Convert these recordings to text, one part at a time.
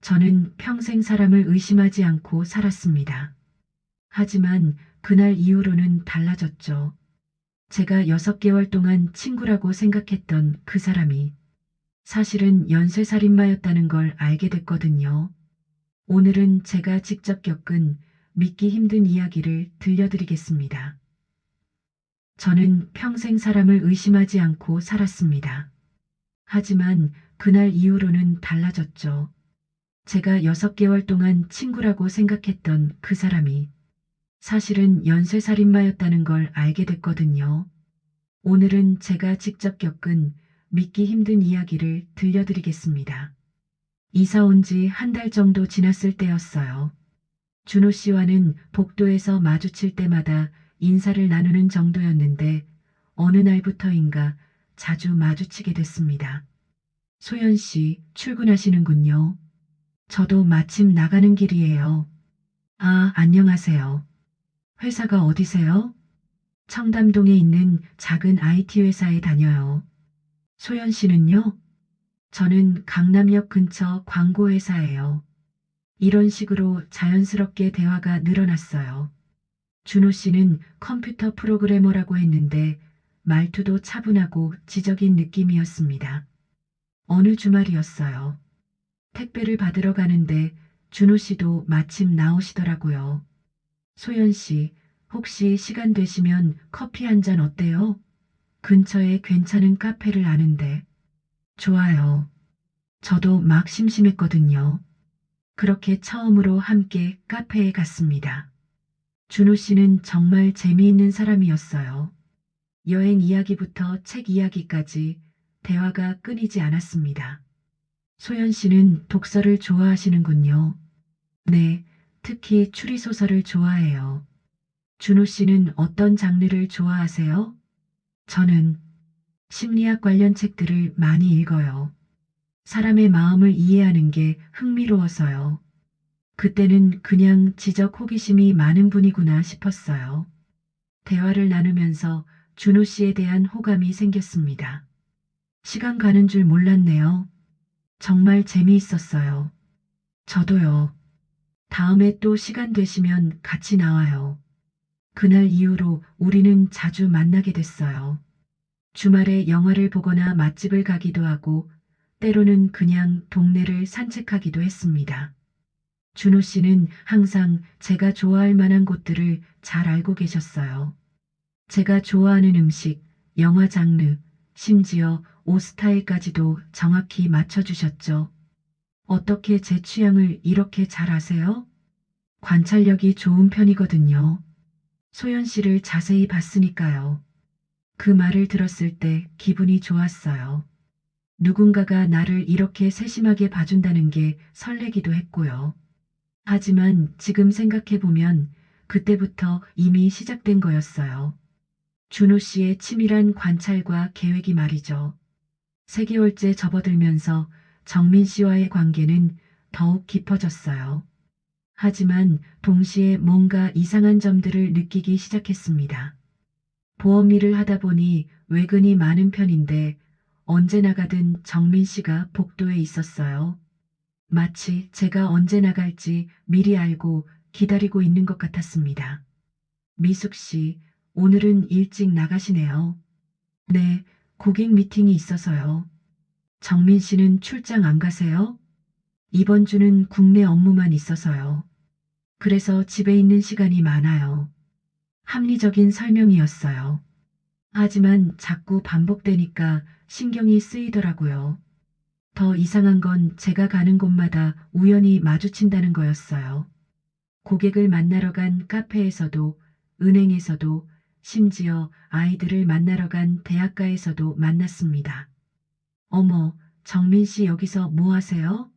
저는 평생 사람을 의심하지 않고 살았습니다. 하지만 그날 이후로는 달라졌죠. 제가 여섯 개월 동안 친구라고 생각했던 그 사람이 사실은 연쇄살인마였다는 걸 알게 됐거든요. 오늘은 제가 직접 겪은 믿기 힘든 이야기를 들려드리겠습니다. 저는 평생 사람을 의심하지 않고 살았습니다. 하지만 그날 이후로는 달라졌죠. 제가 여섯 개월 동안 친구라고 생각했던 그 사람이 사실은 연쇄살인마였다는 걸 알게 됐거든요. 오늘은 제가 직접 겪은 믿기 힘든 이야기를 들려드리겠습니다. 이사 온 지 한 달 정도 지났을 때였어요. 준호 씨와는 복도에서 마주칠 때마다 인사를 나누는 정도였는데 어느 날부터인가 자주 마주치게 됐습니다. 소연 씨 출근하시는군요. 저도 마침 나가는 길이에요. 아, 안녕하세요. 회사가 어디세요? 청담동에 있는 작은 IT 회사에 다녀요. 소연 씨는요? 저는 강남역 근처 광고회사예요. 이런 식으로 자연스럽게 대화가 늘어났어요. 준호 씨는 컴퓨터 프로그래머라고 했는데 말투도 차분하고 지적인 느낌이었습니다. 어느 주말이었어요. 택배를 받으러 가는데 준호 씨도 마침 나오시더라고요. 소연 씨, 혹시 시간 되시면 커피 한 잔 어때요? 근처에 괜찮은 카페를 아는데. 좋아요. 저도 막 심심했거든요. 그렇게 처음으로 함께 카페에 갔습니다. 준호 씨는 정말 재미있는 사람이었어요. 여행 이야기부터 책 이야기까지 대화가 끊이지 않았습니다. 소연 씨는 독서를 좋아하시는군요. 네, 특히 추리소설을 좋아해요. 준호 씨는 어떤 장르를 좋아하세요? 저는 심리학 관련 책들을 많이 읽어요. 사람의 마음을 이해하는 게 흥미로워서요. 그때는 그냥 지적 호기심이 많은 분이구나 싶었어요. 대화를 나누면서 준호 씨에 대한 호감이 생겼습니다. 시간 가는 줄 몰랐네요. 정말 재미있었어요. 저도요. 다음에 또 시간 되시면 같이 나와요. 그날 이후로 우리는 자주 만나게 됐어요. 주말에 영화를 보거나 맛집을 가기도 하고 때로는 그냥 동네를 산책하기도 했습니다. 준호 씨는 항상 제가 좋아할 만한 곳들을 잘 알고 계셨어요. 제가 좋아하는 음식, 영화 장르, 심지어 옷 스타일까지도 정확히 맞춰주셨죠. 어떻게 제 취향을 이렇게 잘 아세요? 관찰력이 좋은 편이거든요. 소연 씨를 자세히 봤으니까요. 그 말을 들었을 때 기분이 좋았어요. 누군가가 나를 이렇게 세심하게 봐준다는 게 설레기도 했고요. 하지만 지금 생각해보면 그때부터 이미 시작된 거였어요. 준호 씨의 치밀한 관찰과 계획이 말이죠. 3개월째 접어들면서 정민 씨와의 관계는 더욱 깊어졌어요. 하지만 동시에 뭔가 이상한 점들을 느끼기 시작했습니다. 보험 일을 하다 보니 외근이 많은 편인데 언제 나가든 정민 씨가 복도에 있었어요. 마치 제가 언제 나갈지 미리 알고 기다리고 있는 것 같았습니다. 미숙 씨, 오늘은 일찍 나가시네요. 네, 고객 미팅이 있어서요. 정민 씨는 출장 안 가세요? 이번 주는 국내 업무만 있어서요. 그래서 집에 있는 시간이 많아요. 합리적인 설명이었어요. 하지만 자꾸 반복되니까 신경이 쓰이더라고요. 더 이상한 건 제가 가는 곳마다 우연히 마주친다는 거였어요. 고객을 만나러 간 카페에서도, 은행에서도, 심지어 아이들을 만나러 간 대학가에서도 만났습니다. 어머, 정민 씨 여기서 뭐 하세요?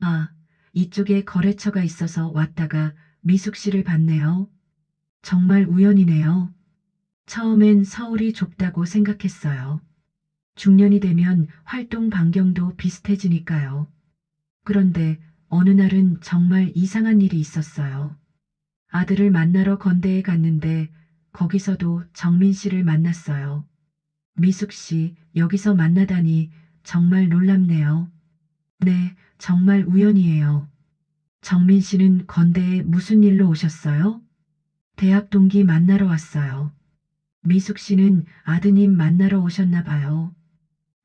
아, 이쪽에 거래처가 있어서 왔다가 미숙 씨를 봤네요. 정말 우연이네요. 처음엔 서울이 좁다고 생각했어요. 중년이 되면 활동 반경도 비슷해지니까요. 그런데 어느 날은 정말 이상한 일이 있었어요. 아들을 만나러 건대에 갔는데 거기서도 정민 씨를 만났어요. 미숙 씨, 여기서 만나다니 정말 놀랍네요. 네, 정말 우연이에요. 정민 씨는 건대에 무슨 일로 오셨어요? 대학 동기 만나러 왔어요. 미숙 씨는 아드님 만나러 오셨나 봐요.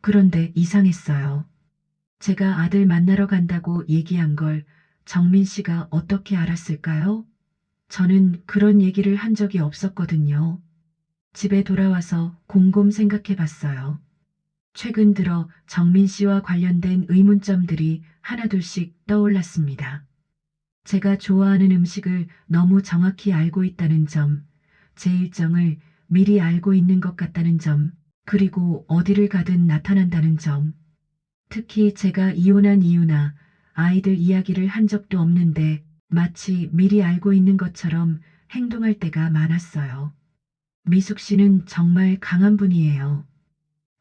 그런데 이상했어요. 제가 아들 만나러 간다고 얘기한 걸 정민 씨가 어떻게 알았을까요? 저는 그런 얘기를 한 적이 없었거든요. 집에 돌아와서 곰곰 생각해 봤어요. 최근 들어 정민 씨와 관련된 의문점들이 하나둘씩 떠올랐습니다. 제가 좋아하는 음식을 너무 정확히 알고 있다는 점, 제 일정을 미리 알고 있는 것 같다는 점, 그리고 어디를 가든 나타난다는 점. 특히 제가 이혼한 이유나 아이들 이야기를 한 적도 없는데 마치 미리 알고 있는 것처럼 행동할 때가 많았어요. 미숙 씨는 정말 강한 분이에요.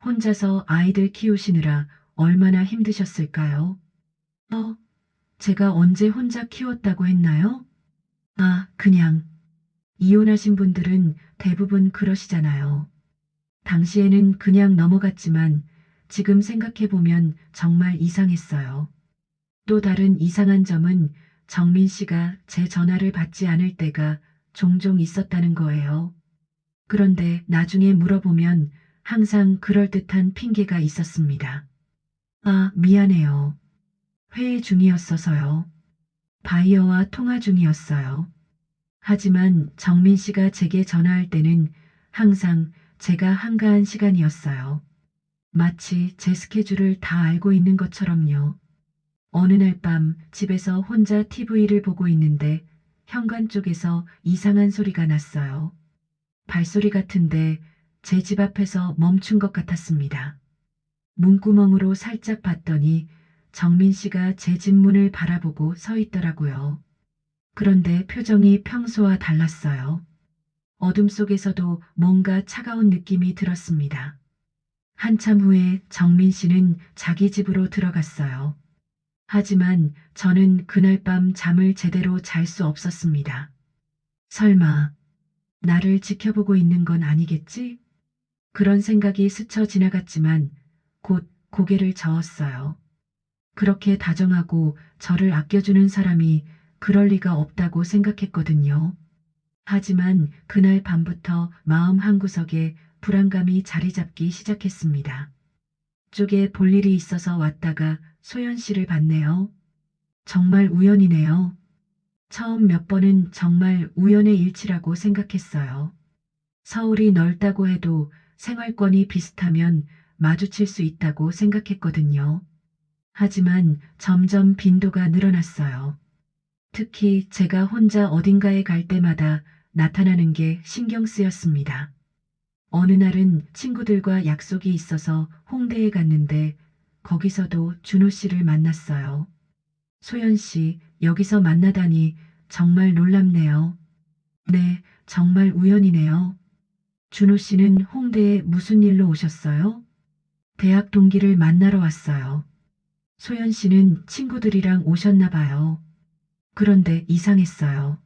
혼자서 아이들 키우시느라 얼마나 힘드셨을까요? 어, 제가 언제 혼자 키웠다고 했나요? 아, 그냥. 이혼하신 분들은 대부분 그러시잖아요. 당시에는 그냥 넘어갔지만 지금 생각해보면 정말 이상했어요. 또 다른 이상한 점은 정민 씨가 제 전화를 받지 않을 때가 종종 있었다는 거예요. 그런데 나중에 물어보면 항상 그럴듯한 핑계가 있었습니다. 아, 미안해요. 회의 중이었어서요. 바이어와 통화 중이었어요. 하지만 정민 씨가 제게 전화할 때는 항상 제가 한가한 시간이었어요. 마치 제 스케줄을 다 알고 있는 것처럼요. 어느 날 밤 집에서 혼자 TV를 보고 있는데 현관 쪽에서 이상한 소리가 났어요. 발소리 같은데 제 집 앞에서 멈춘 것 같았습니다. 문구멍으로 살짝 봤더니 정민 씨가 제 집 문을 바라보고 서 있더라고요. 그런데 표정이 평소와 달랐어요. 어둠 속에서도 뭔가 차가운 느낌이 들었습니다. 한참 후에 정민 씨는 자기 집으로 들어갔어요. 하지만 저는 그날 밤 잠을 제대로 잘 수 없었습니다. 설마 나를 지켜보고 있는 건 아니겠지? 그런 생각이 스쳐 지나갔지만 곧 고개를 저었어요. 그렇게 다정하고 저를 아껴주는 사람이 그럴 리가 없다고 생각했거든요. 하지만 그날 밤부터 마음 한구석에 불안감이 자리 잡기 시작했습니다. 쪽에 볼 일이 있어서 왔다가 소연 씨를 봤네요. 정말 우연이네요. 처음 몇 번은 정말 우연의 일치라고 생각했어요. 서울이 넓다고 해도 생활권이 비슷하면 마주칠 수 있다고 생각했거든요. 하지만 점점 빈도가 늘어났어요. 특히 제가 혼자 어딘가에 갈 때마다 나타나는 게 신경 쓰였습니다. 어느 날은 친구들과 약속이 있어서 홍대에 갔는데 거기서도 준호 씨를 만났어요. 소연 씨, 여기서 만나다니 정말 놀랍네요. 네, 정말 우연이네요. 준호 씨는 홍대에 무슨 일로 오셨어요? 대학 동기를 만나러 왔어요. 소연 씨는 친구들이랑 오셨나 봐요. 그런데 이상했어요.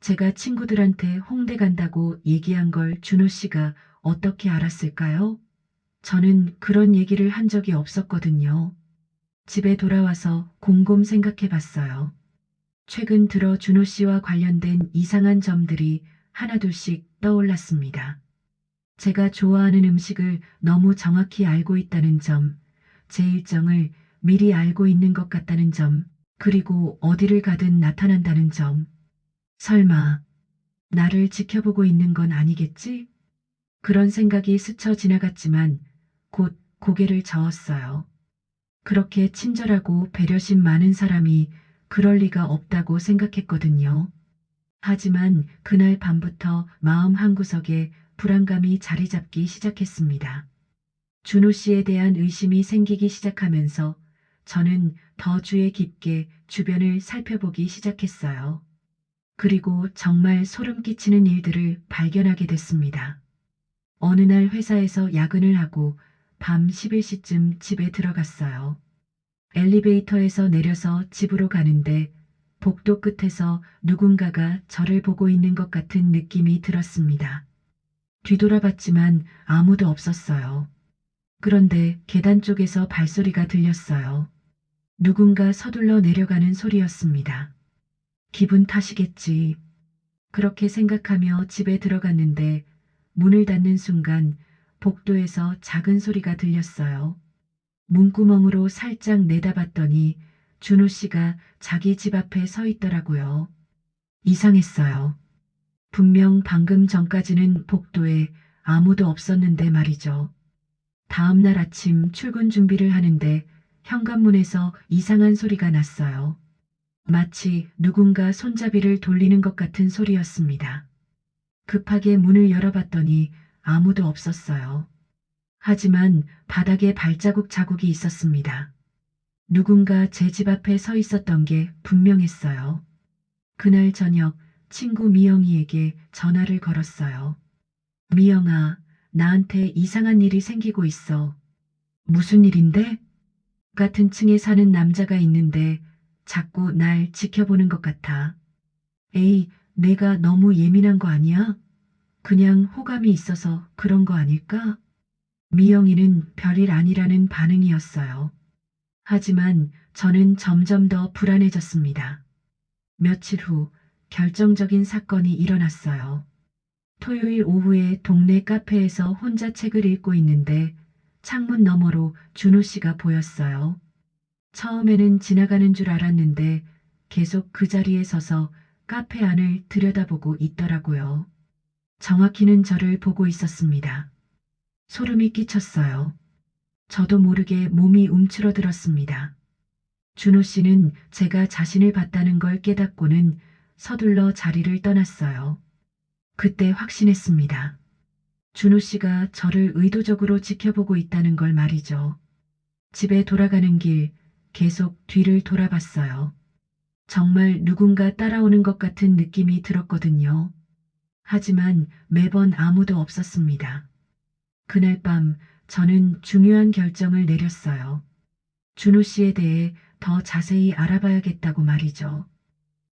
제가 친구들한테 홍대 간다고 얘기한 걸 준호 씨가 어떻게 알았을까요? 저는 그런 얘기를 한 적이 없었거든요. 집에 돌아와서 곰곰 생각해 봤어요. 최근 들어 준호 씨와 관련된 이상한 점들이 하나둘씩 떠올랐습니다. 제가 좋아하는 음식을 너무 정확히 알고 있다는 점, 제 일정을 미리 알고 있는 것 같다는 점, 그리고 어디를 가든 나타난다는 점. 설마 나를 지켜보고 있는 건 아니겠지? 그런 생각이 스쳐 지나갔지만 곧 고개를 저었어요. 그렇게 친절하고 배려심 많은 사람이 그럴 리가 없다고 생각했거든요. 하지만 그날 밤부터 마음 한구석에 불안감이 자리 잡기 시작했습니다. 준호 씨에 대한 의심이 생기기 시작하면서 저는 더 주의 깊게 주변을 살펴보기 시작했어요. 그리고 정말 소름 끼치는 일들을 발견하게 됐습니다. 어느 날 회사에서 야근을 하고 밤 11시쯤 집에 들어갔어요. 엘리베이터에서 내려서 집으로 가는데 복도 끝에서 누군가가 저를 보고 있는 것 같은 느낌이 들었습니다. 뒤돌아봤지만 아무도 없었어요. 그런데 계단 쪽에서 발소리가 들렸어요. 누군가 서둘러 내려가는 소리였습니다. 기분 탓이겠지. 그렇게 생각하며 집에 들어갔는데 문을 닫는 순간 복도에서 작은 소리가 들렸어요. 문구멍으로 살짝 내다봤더니 준호 씨가 자기 집 앞에 서 있더라고요. 이상했어요. 분명 방금 전까지는 복도에 아무도 없었는데 말이죠. 다음 날 아침 출근 준비를 하는데 현관문에서 이상한 소리가 났어요. 마치 누군가 손잡이를 돌리는 것 같은 소리였습니다. 급하게 문을 열어봤더니 아무도 없었어요. 하지만 바닥에 발자국 자국이 있었습니다. 누군가 제 집 앞에 서 있었던 게 분명했어요. 그날 저녁 친구 미영이에게 전화를 걸었어요. 미영아, 나한테 이상한 일이 생기고 있어. 무슨 일인데? 같은 층에 사는 남자가 있는데 자꾸 날 지켜보는 것 같아. 에이, 내가 너무 예민한 거 아니야? 그냥 호감이 있어서 그런 거 아닐까? 미영이는 별일 아니라는 반응이었어요. 하지만 저는 점점 더 불안해졌습니다. 며칠 후 결정적인 사건이 일어났어요. 토요일 오후에 동네 카페에서 혼자 책을 읽고 있는데 창문 너머로 준호 씨가 보였어요. 처음에는 지나가는 줄 알았는데 계속 그 자리에 서서 카페 안을 들여다보고 있더라고요. 정확히는 저를 보고 있었습니다. 소름이 끼쳤어요. 저도 모르게 몸이 움츠러들었습니다. 준호 씨는 제가 자신을 봤다는 걸 깨닫고는 서둘러 자리를 떠났어요. 그때 확신했습니다. 준호 씨가 저를 의도적으로 지켜보고 있다는 걸 말이죠. 집에 돌아가는 길 계속 뒤를 돌아봤어요. 정말 누군가 따라오는 것 같은 느낌이 들었거든요. 하지만 매번 아무도 없었습니다. 그날 밤 저는 중요한 결정을 내렸어요. 준호 씨에 대해 더 자세히 알아봐야겠다고 말이죠.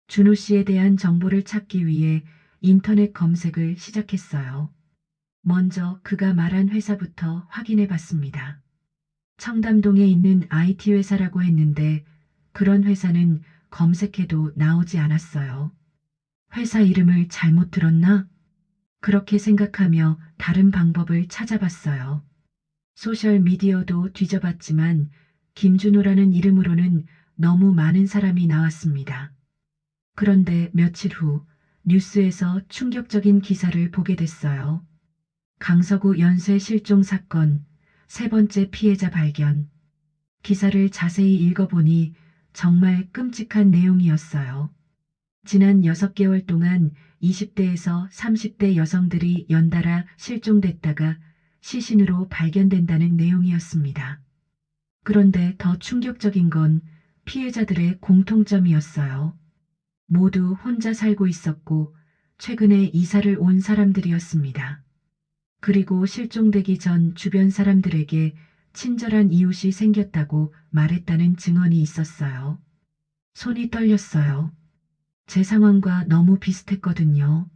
준호 씨에 대한 정보를 찾기 위해 인터넷 검색을 시작했어요. 먼저 그가 말한 회사부터 확인해 봤습니다. 청담동에 있는 IT 회사라고 했는데 그런 회사는 검색해도 나오지 않았어요. 회사 이름을 잘못 들었나? 그렇게 생각하며 다른 방법을 찾아봤어요. 소셜 미디어도 뒤져봤지만 김준호라는 이름으로는 너무 많은 사람이 나왔습니다. 그런데 며칠 후 뉴스에서 충격적인 기사를 보게 됐어요. 강서구 연쇄 실종 사건 세 번째 피해자 발견. 기사를 자세히 읽어보니 정말 끔찍한 내용이었어요. 지난 6개월 동안 20대에서 30대 여성들이 연달아 실종됐다가 시신으로 발견된다는 내용이었습니다. 그런데 더 충격적인 건 피해자들의 공통점이었어요. 모두 혼자 살고 있었고 최근에 이사를 온 사람들이었습니다. 그리고 실종되기 전 주변 사람들에게 친절한 이웃이 생겼다고 말했다는 증언이 있었어요. 손이 떨렸어요. 제 상황과 너무 비슷했거든요.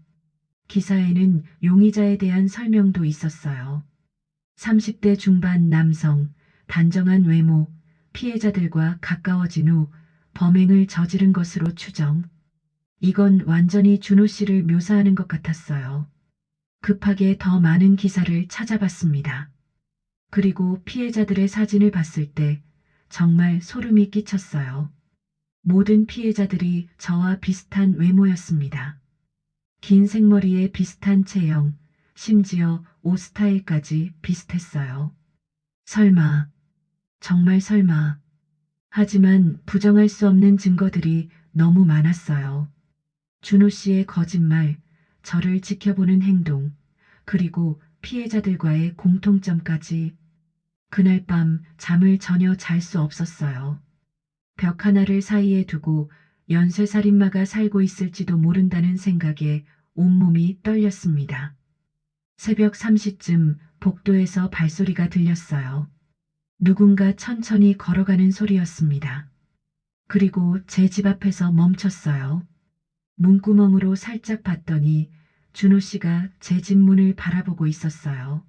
기사에는 용의자에 대한 설명도 있었어요. 30대 중반 남성, 단정한 외모, 피해자들과 가까워진 후 범행을 저지른 것으로 추정. 이건 완전히 준호 씨를 묘사하는 것 같았어요. 급하게 더 많은 기사를 찾아봤습니다. 그리고 피해자들의 사진을 봤을 때 정말 소름이 끼쳤어요. 모든 피해자들이 저와 비슷한 외모였습니다. 긴 생머리에 비슷한 체형, 심지어 옷 스타일까지 비슷했어요. 설마, 정말 설마. 하지만 부정할 수 없는 증거들이 너무 많았어요. 준호 씨의 거짓말, 저를 지켜보는 행동, 그리고 피해자들과의 공통점까지 그날 밤 잠을 전혀 잘 수 없었어요. 벽 하나를 사이에 두고 연쇄살인마가 살고 있을지도 모른다는 생각에 온몸이 떨렸습니다. 새벽 3시쯤 복도에서 발소리가 들렸어요. 누군가 천천히 걸어가는 소리였습니다. 그리고 제 집 앞에서 멈췄어요. 문구멍으로 살짝 봤더니 준호 씨가 제 집 문을 바라보고 있었어요.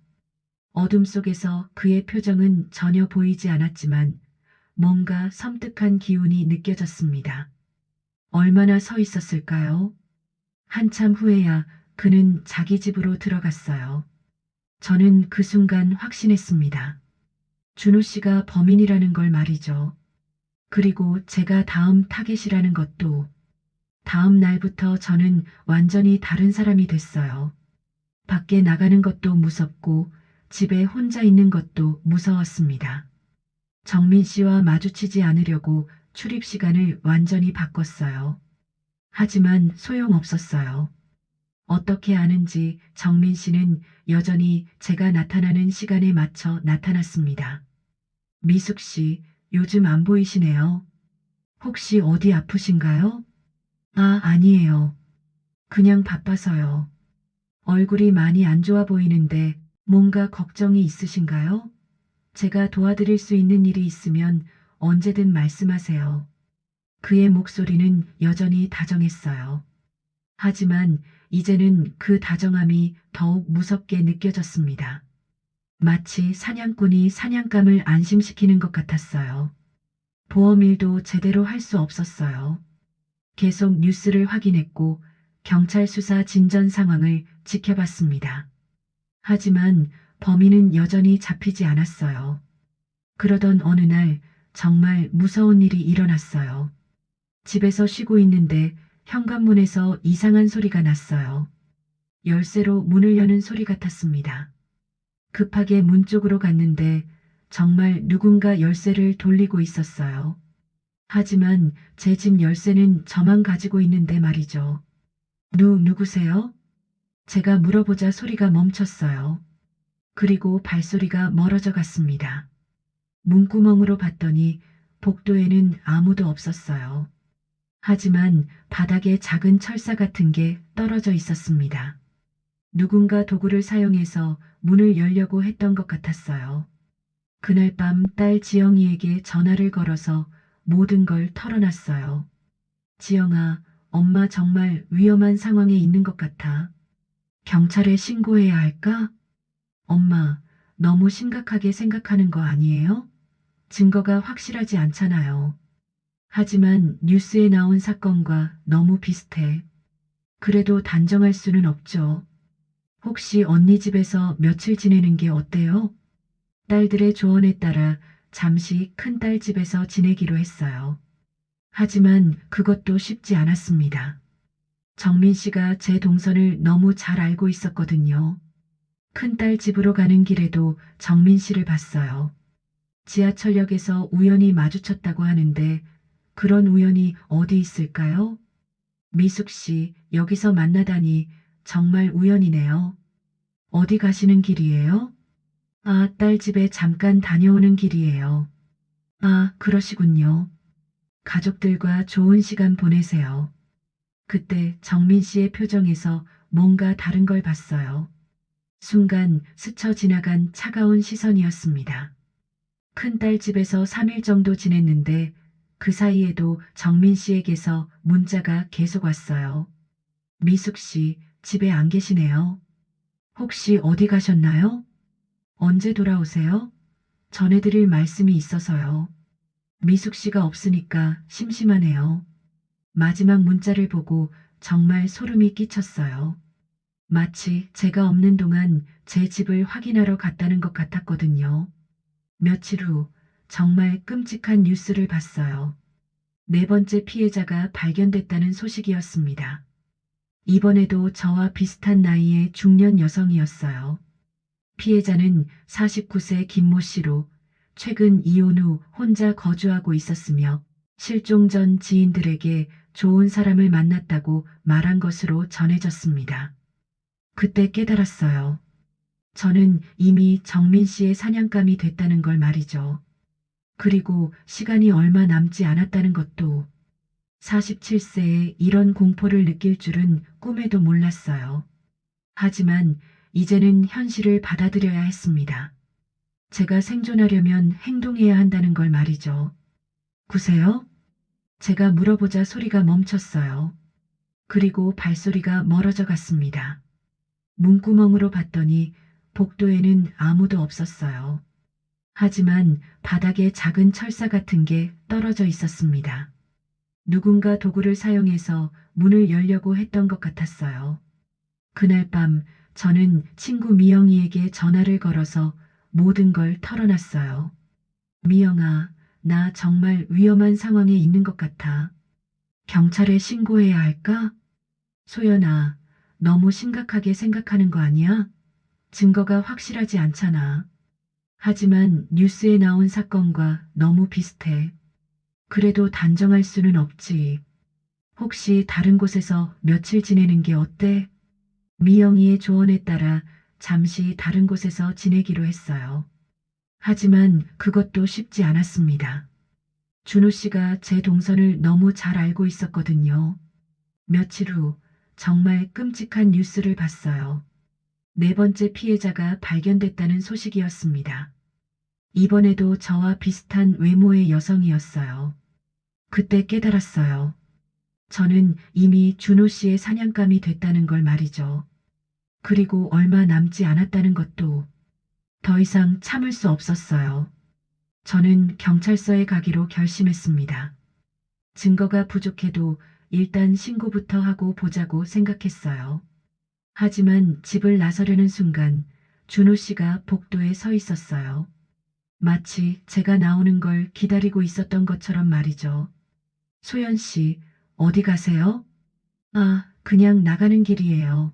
어둠 속에서 그의 표정은 전혀 보이지 않았지만 뭔가 섬뜩한 기운이 느껴졌습니다. 얼마나 서 있었을까요? 한참 후에야 그는 자기 집으로 들어갔어요. 저는 그 순간 확신했습니다. 준호 씨가 범인이라는 걸 말이죠. 그리고 제가 다음 타겟이라는 것도 다음 날부터 저는 완전히 다른 사람이 됐어요. 밖에 나가는 것도 무섭고 집에 혼자 있는 것도 무서웠습니다. 정민 씨와 마주치지 않으려고 출입 시간을 완전히 바꿨어요. 하지만 소용없었어요. 어떻게 아는지 정민 씨는 여전히 제가 나타나는 시간에 맞춰 나타났습니다. 미숙 씨, 요즘 안 보이시네요. 혹시 어디 아프신가요? 아, 아니에요. 그냥 바빠서요. 얼굴이 많이 안 좋아 보이는데 뭔가 걱정이 있으신가요? 제가 도와드릴 수 있는 일이 있으면 언제든 말씀하세요. 그의 목소리는 여전히 다정했어요. 하지만 이제는 그 다정함이 더욱 무섭게 느껴졌습니다. 마치 사냥꾼이 사냥감을 안심시키는 것 같았어요. 보험일도 제대로 할 수 없었어요. 계속 뉴스를 확인했고 경찰 수사 진전 상황을 지켜봤습니다. 하지만 범인은 여전히 잡히지 않았어요. 그러던 어느 날 정말 무서운 일이 일어났어요. 집에서 쉬고 있는데 현관문에서 이상한 소리가 났어요. 열쇠로 문을 여는 소리 같았습니다. 급하게 문 쪽으로 갔는데 정말 누군가 열쇠를 돌리고 있었어요. 하지만 제 집 열쇠는 저만 가지고 있는데 말이죠. 누, 누구세요? 제가 물어보자 소리가 멈췄어요. 그리고 발소리가 멀어져 갔습니다. 문구멍으로 봤더니 복도에는 아무도 없었어요. 하지만 바닥에 작은 철사 같은 게 떨어져 있었습니다. 누군가 도구를 사용해서 문을 열려고 했던 것 같았어요. 그날 밤 딸 지영이에게 전화를 걸어서 모든 걸 털어놨어요. 지영아, 엄마 정말 위험한 상황에 있는 것 같아. 경찰에 신고해야 할까? 엄마, 너무 심각하게 생각하는 거 아니에요? 증거가 확실하지 않잖아요. 하지만 뉴스에 나온 사건과 너무 비슷해. 그래도 단정할 수는 없죠. 혹시 언니 집에서 며칠 지내는 게 어때요? 딸들의 조언에 따라 잠시 큰딸 집에서 지내기로 했어요. 하지만 그것도 쉽지 않았습니다. 정민 씨가 제 동선을 너무 잘 알고 있었거든요. 큰딸 집으로 가는 길에도 정민 씨를 봤어요. 지하철역에서 우연히 마주쳤다고 하는데 그런 우연이 어디 있을까요? 미숙 씨, 여기서 만나다니 정말 우연이네요. 어디 가시는 길이에요? 아, 딸 집에 잠깐 다녀오는 길이에요. 아, 그러시군요. 가족들과 좋은 시간 보내세요. 그때 정민 씨의 표정에서 뭔가 다른 걸 봤어요. 순간 스쳐 지나간 차가운 시선이었습니다. 큰딸 집에서 3일 정도 지냈는데 그 사이에도 정민 씨에게서 문자가 계속 왔어요. 미숙 씨, 집에 안 계시네요. 혹시 어디 가셨나요? 언제 돌아오세요? 전해드릴 말씀이 있어서요. 미숙 씨가 없으니까 심심하네요. 마지막 문자를 보고 정말 소름이 끼쳤어요. 마치 제가 없는 동안 제 집을 확인하러 갔다는 것 같았거든요. 며칠 후 정말 끔찍한 뉴스를 봤어요. 네 번째 피해자가 발견됐다는 소식이었습니다. 이번에도 저와 비슷한 나이의 중년 여성이었어요. 피해자는 49세 김모 씨로 최근 이혼 후 혼자 거주하고 있었으며 실종 전 지인들에게 좋은 사람을 만났다고 말한 것으로 전해졌습니다. 그때 깨달았어요. 저는 이미 정민 씨의 사냥감이 됐다는 걸 말이죠. 그리고 시간이 얼마 남지 않았다는 것도 47세에 이런 공포를 느낄 줄은 꿈에도 몰랐어요. 하지만 이제는 현실을 받아들여야 했습니다. 제가 생존하려면 행동해야 한다는 걸 말이죠. 구세요? 제가 물어보자 소리가 멈췄어요. 그리고 발소리가 멀어져 갔습니다. 문구멍으로 봤더니 복도에는 아무도 없었어요. 하지만 바닥에 작은 철사 같은 게 떨어져 있었습니다. 누군가 도구를 사용해서 문을 열려고 했던 것 같았어요. 그날 밤 저는 친구 미영이에게 전화를 걸어서 모든 걸 털어놨어요. 미영아, 나 정말 위험한 상황에 있는 것 같아. 경찰에 신고해야 할까? 소연아, 너무 심각하게 생각하는 거 아니야? 증거가 확실하지 않잖아. 하지만 뉴스에 나온 사건과 너무 비슷해. 그래도 단정할 수는 없지. 혹시 다른 곳에서 며칠 지내는 게 어때? 미영이의 조언에 따라 잠시 다른 곳에서 지내기로 했어요. 하지만 그것도 쉽지 않았습니다. 준호 씨가 제 동선을 너무 잘 알고 있었거든요. 며칠 후 정말 끔찍한 뉴스를 봤어요. 네 번째 피해자가 발견됐다는 소식이었습니다. 이번에도 저와 비슷한 외모의 여성이었어요. 그때 깨달았어요. 저는 이미 준호 씨의 사냥감이 됐다는 걸 말이죠. 그리고 얼마 남지 않았다는 것도 더 이상 참을 수 없었어요. 저는 경찰서에 가기로 결심했습니다. 증거가 부족해도 일단 신고부터 하고 보자고 생각했어요. 하지만 집을 나서려는 순간 준호 씨가 복도에 서 있었어요. 마치 제가 나오는 걸 기다리고 있었던 것처럼 말이죠. 소연 씨, 어디 가세요? 아, 그냥 나가는 길이에요.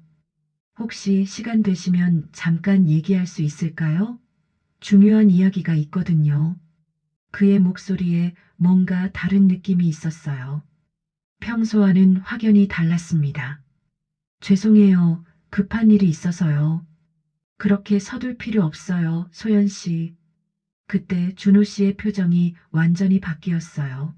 혹시 시간 되시면 잠깐 얘기할 수 있을까요? 중요한 이야기가 있거든요. 그의 목소리에 뭔가 다른 느낌이 있었어요. 평소와는 확연히 달랐습니다. 죄송해요. 급한 일이 있어서요. 그렇게 서둘 필요 없어요, 소연 씨. 그때 준호 씨의 표정이 완전히 바뀌었어요.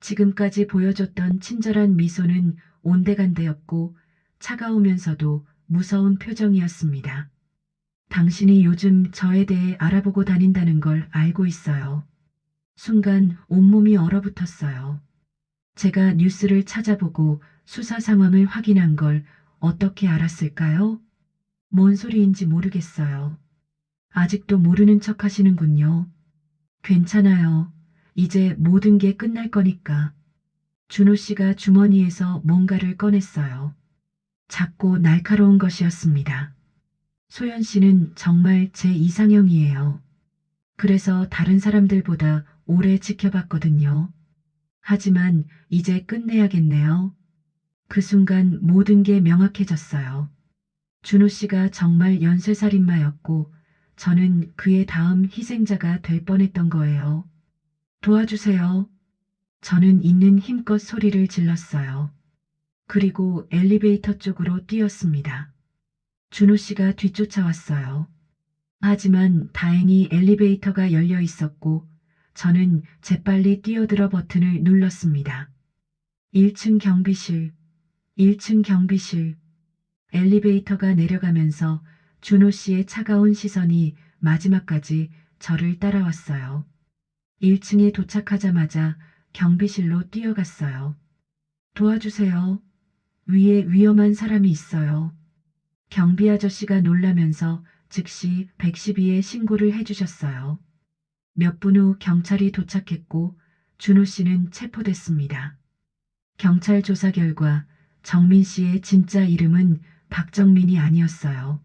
지금까지 보여줬던 친절한 미소는 온데간데였고 차가우면서도 무서운 표정이었습니다. 당신이 요즘 저에 대해 알아보고 다닌다는 걸 알고 있어요. 순간 온몸이 얼어붙었어요. 제가 뉴스를 찾아보고 수사 상황을 확인한 걸 어떻게 알았을까요? 뭔 소리인지 모르겠어요. 아직도 모르는 척 하시는군요. 괜찮아요. 이제 모든 게 끝날 거니까. 준호 씨가 주머니에서 뭔가를 꺼냈어요. 작고 날카로운 것이었습니다. 소연 씨는 정말 제 이상형이에요. 그래서 다른 사람들보다 오래 지켜봤거든요. 하지만 이제 끝내야겠네요. 그 순간 모든 게 명확해졌어요. 준호 씨가 정말 연쇄살인마였고 저는 그의 다음 희생자가 될 뻔했던 거예요. 도와주세요. 저는 있는 힘껏 소리를 질렀어요. 그리고 엘리베이터 쪽으로 뛰었습니다. 준호 씨가 뒤쫓아왔어요. 하지만 다행히 엘리베이터가 열려 있었고 저는 재빨리 뛰어들어 버튼을 눌렀습니다. 1층 경비실, 1층 경비실. 엘리베이터가 내려가면서 준호 씨의 차가운 시선이 마지막까지 저를 따라왔어요. 1층에 도착하자마자 경비실로 뛰어갔어요. 도와주세요. 위에 위험한 사람이 있어요. 경비 아저씨가 놀라면서 즉시 112에 신고를 해주셨어요. 몇 분 후 경찰이 도착했고 준호 씨는 체포됐습니다. 경찰 조사 결과 정민 씨의 진짜 이름은 박정민이 아니었어요.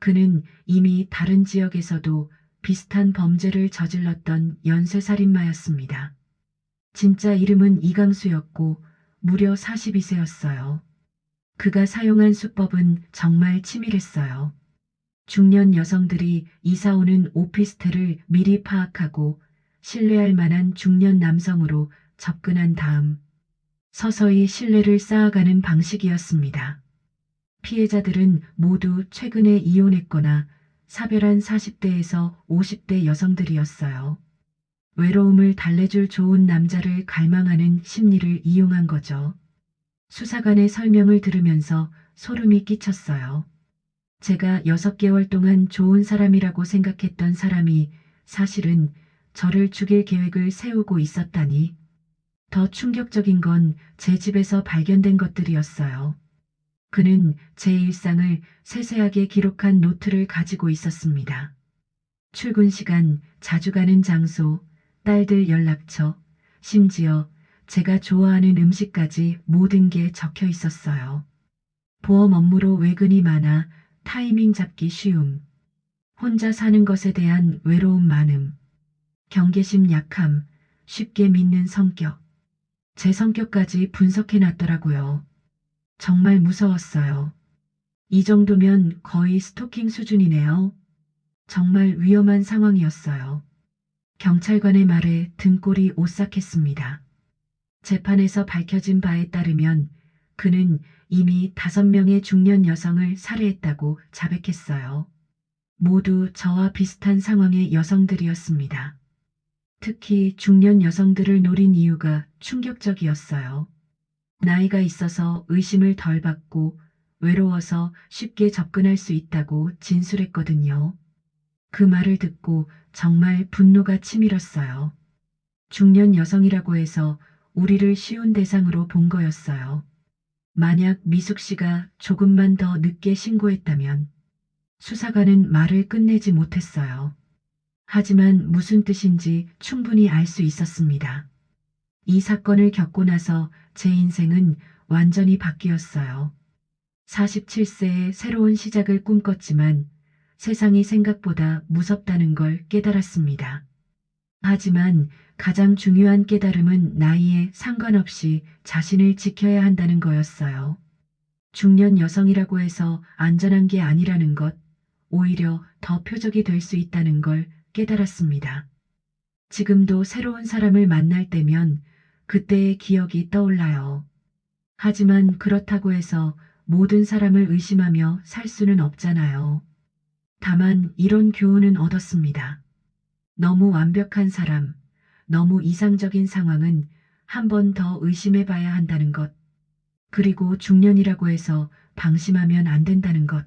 그는 이미 다른 지역에서도 비슷한 범죄를 저질렀던 연쇄살인마였습니다. 진짜 이름은 이강수였고 무려 42세였어요. 그가 사용한 수법은 정말 치밀했어요. 중년 여성들이 이사 오는 오피스텔을 미리 파악하고 신뢰할 만한 중년 남성으로 접근한 다음 서서히 신뢰를 쌓아가는 방식이었습니다. 피해자들은 모두 최근에 이혼했거나 사별한 40대에서 50대 여성들이었어요. 외로움을 달래줄 좋은 남자를 갈망하는 심리를 이용한 거죠. 수사관의 설명을 들으면서 소름이 끼쳤어요. 제가 6개월 동안 좋은 사람이라고 생각했던 사람이 사실은 저를 죽일 계획을 세우고 있었다니. 더 충격적인 건 제 집에서 발견된 것들이었어요. 그는 제 일상을 세세하게 기록한 노트를 가지고 있었습니다. 출근 시간, 자주 가는 장소, 딸들 연락처, 심지어 제가 좋아하는 음식까지 모든 게 적혀 있었어요. 보험 업무로 외근이 많아 타이밍 잡기 쉬움. 혼자 사는 것에 대한 외로움 많음. 경계심 약함, 쉽게 믿는 성격. 제 성격까지 분석해 놨더라고요. 정말 무서웠어요. 이 정도면 거의 스토킹 수준이네요. 정말 위험한 상황이었어요. 경찰관의 말에 등골이 오싹했습니다. 재판에서 밝혀진 바에 따르면 그는 이미 다섯 명의 중년 여성을 살해했다고 자백했어요. 모두 저와 비슷한 상황의 여성들이었습니다. 특히 중년 여성들을 노린 이유가 충격적이었어요. 나이가 있어서 의심을 덜 받고 외로워서 쉽게 접근할 수 있다고 진술했거든요. 그 말을 듣고 정말 분노가 치밀었어요. 중년 여성이라고 해서 우리를 쉬운 대상으로 본 거였어요. 만약 미숙 씨가 조금만 더 늦게 신고했다면 수사관은 말을 끝내지 못했어요. 하지만 무슨 뜻인지 충분히 알 수 있었습니다. 이 사건을 겪고 나서 제 인생은 완전히 바뀌었어요. 47세에 새로운 시작을 꿈꿨지만 세상이 생각보다 무섭다는 걸 깨달았습니다. 하지만 가장 중요한 깨달음은 나이에 상관없이 자신을 지켜야 한다는 거였어요. 중년 여성이라고 해서 안전한 게 아니라는 것, 오히려 더 표적이 될 수 있다는 걸 깨달았습니다. 지금도 새로운 사람을 만날 때면 그때의 기억이 떠올라요. 하지만 그렇다고 해서 모든 사람을 의심하며 살 수는 없잖아요. 다만 이런 교훈은 얻었습니다. 너무 완벽한 사람, 너무 이상적인 상황은 한 번 더 의심해 봐야 한다는 것. 그리고 중년이라고 해서 방심하면 안 된다는 것.